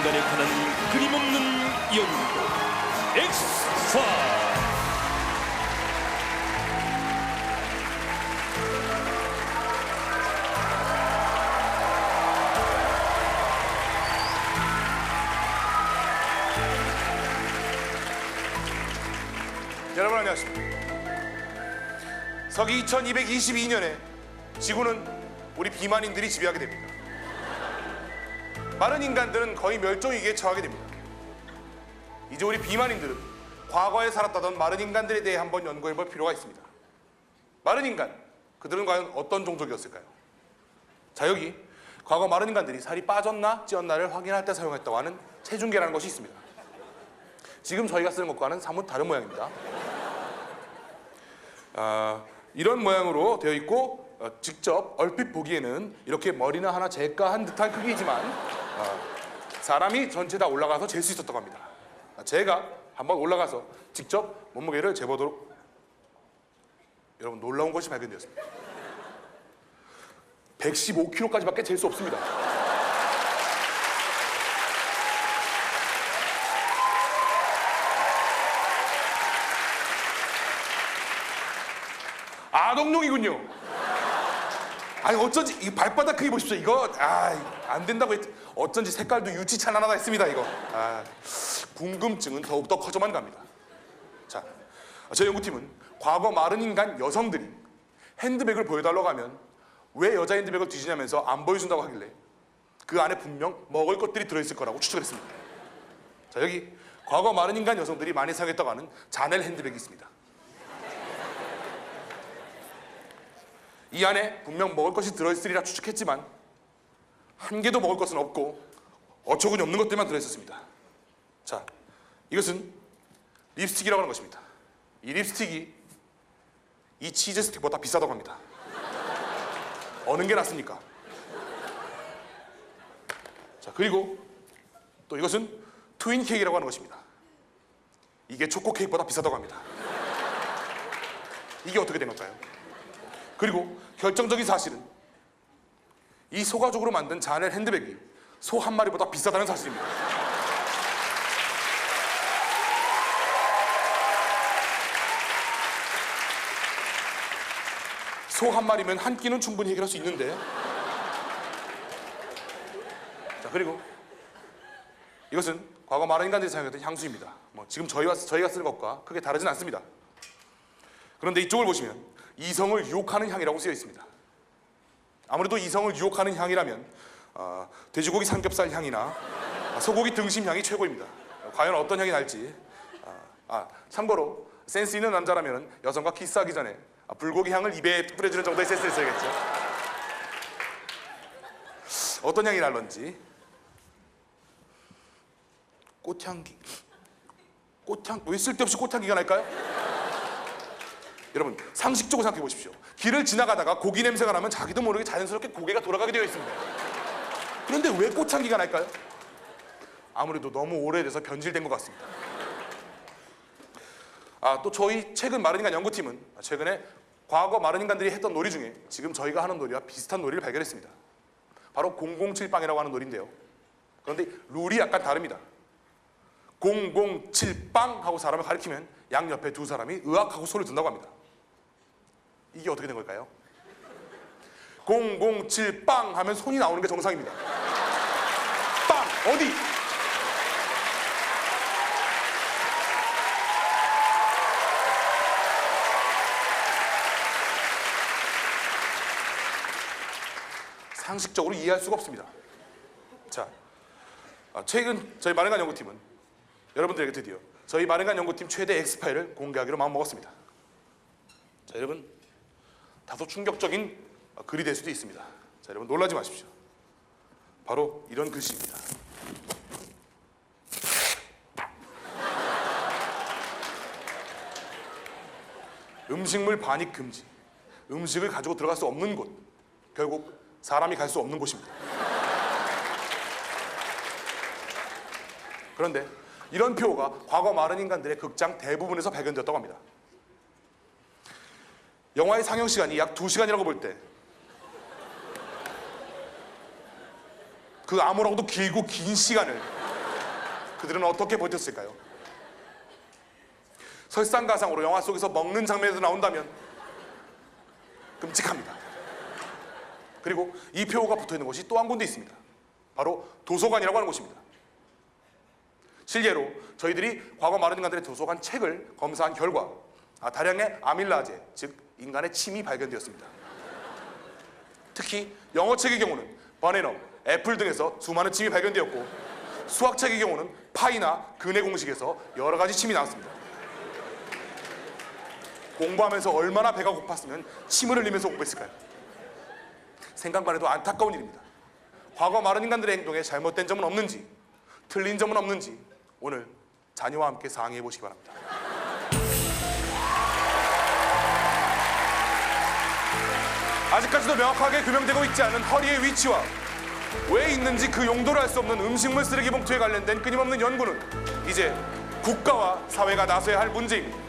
인간에 관한 끊임없는 연구 엑스파일 여러분 안녕하십니까. 서기 2222년에 지구는 우리 비만인들이 지배하게 됩니다. 많은 인간들은 거의 멸종 위기에 처하게 됩니다. 이제 우리 비만인들은 과거에 살았다던 마른 인간들에 대해 한번 연구해 볼 필요가 있습니다. 마른 인간, 그들은 과연 어떤 종족이었을까요? 자 여기 과거 마른 인간들이 살이 빠졌나 찌었나를 확인할 때 사용했다고 하는 체중계라는 것이 있습니다. 지금 저희가 쓰는 것과는 사뭇 다른 모양입니다. 아, 이런 모양으로 되어 있고 어, 직접 얼핏 보기에는 이렇게 머리는 하나 제까한 듯한 크기이지만 어, 사람이 전체 다 올라가서 잴 수 있었다고 합니다. 아, 제가 한번 올라가서 직접 몸무게를 재보도록 여러분 놀라운 것이 발견되었습니다. 115kg까지밖에 잴 수 없습니다. 아동용이군요. 아니 어쩐지 이 발바닥 크기 보십시오. 이거 아안 된다고 했. 어쩐지 색깔도 유치찬 하나 있습니다. 이거. 아, 궁금증은 더욱더 커져만 갑니다. 자, 저희 연구팀은 과거 마른 인간 여성들이 핸드백을 보여달라고 하면 왜 여자 핸드백을 뒤지냐면서 안 보여준다고 하길래 그 안에 분명 먹을 것들이 들어있을 거라고 추측을 했습니다. 자 여기 과거 마른 인간 여성들이 많이 사용했다고 하는 자넬 핸드백이 있습니다. 이 안에 분명 먹을 것이 들어있으리라 추측했지만 한 개도 먹을 것은 없고 어처구니 없는 것들만 들어있었습니다. 자, 이것은 립스틱이라고 하는 것입니다. 이 립스틱이 이 치즈 스틱보다 비싸다고 합니다. 어느 게 낫습니까? 자, 그리고 또 이것은 트윈 케이크라고 하는 것입니다. 이게 초코 케이크보다 비싸다고 합니다. 이게 어떻게 된 걸까요? 그리고 결정적인 사실은 이 소가죽으로 만든 자넬 핸드백이 소 한 마리보다 비싸다는 사실입니다. 소 한 마리면 한 끼는 충분히 해결할 수 있는데. 자 그리고 이것은 과거 마른 인간들이 사용했던 향수입니다. 뭐 지금 저희와 저희가 쓰는 것과 크게 다르진 않습니다. 그런데 이쪽을 보시면 이성을 유혹하는 향이라고 쓰여 있습니다. 아무래도 이성을 유혹하는 향이라면 어, 돼지고기 삼겹살 향이나 소고기 등심 향이 최고입니다. 과연 어떤 향이 날지. 아, 아, 참고로 센스 있는 남자라면 여성과 키스하기 전에 아, 불고기 향을 입에 뿌려주는 정도의 센스를 써야겠죠. 어떤 향이 날런지. 꽃향기. 꽃향 왜 쓸데없이 꽃향기가 날까요? 여러분 상식적으로 생각해 보십시오. 길을 지나가다가 고기 냄새가 나면 자기도 모르게 자연스럽게 고개가 돌아가게 되어 있습니다. 그런데 왜 꽃향기가 날까요? 아무래도 너무 오래돼서 변질된 것 같습니다. 아, 또 저희 최근 마른인간 연구팀은 최근에 과거 마른인간들이 했던 놀이 중에 지금 저희가 하는 놀이와 비슷한 놀이를 발견했습니다. 바로 007빵이라고 하는 놀인데요. 그런데 룰이 약간 다릅니다. 007빵 하고 사람을 가리키면 양 옆에 두 사람이 의학하고 소리를 든다고 합니다. 이게 어떻게 된 걸까요? 007 빵 하면 손이 나오는 게 정상입니다. 빵 어디? 상식적으로 이해할 수가 없습니다. 자, 아, 최근 저희 마른간 연구팀은 여러분들에게 드디어 저희 마른간 연구팀 최대 엑스파일을 공개하기로 마음먹었습니다. 자, 여러분 다소 충격적인 어, 글이 될 수도 있습니다. 자, 여러분 놀라지 마십시오. 바로 이런 글씨입니다. 음식물 반입 금지. 음식을 가지고 들어갈 수 없는 곳. 결국 사람이 갈 수 없는 곳입니다. 그런데 이런 표가 과거 마른 인간들의 극장 대부분에서 발견되었다고 합니다. 영화의 상영 시간이 약 2시간이라고 볼 때그 아무랑도 길고 긴 시간을 그들은 어떻게 버텼을까요? 설상가상으로 영화 속에서 먹는 장면에서 나온다면 끔찍합니다. 그리고 이 표가 붙어 있는 곳이 또 한 군데 있습니다. 바로 도서관이라고 하는 곳입니다. 실제로 저희들이 과거 마른 인간들의 도서관 책을 검사한 결과 아, 다량의 아밀라제, 즉 인간의 침이 발견되었습니다. 특히 영어책의 경우는 바네너, 애플 등에서 수많은 침이 발견되었고 수학책의 경우는 파이나 근해 공식에서 여러 가지 침이 나왔습니다. 공부하면서 얼마나 배가 고팠으면 침을 흘리면서 공부했을까요? 생각만 해도 안타까운 일입니다. 과거 마른 인간들의 행동에 잘못된 점은 없는지, 틀린 점은 없는지 오늘 자녀와 함께 상의해 보시기 바랍니다. 아직까지도 명확하게 규명되고 있지 않은 허리의 위치와 왜 있는지 그 용도를 알 수 없는 음식물 쓰레기 봉투에 관련된 끊임없는 연구는 이제 국가와 사회가 나서야 할 문제입니다.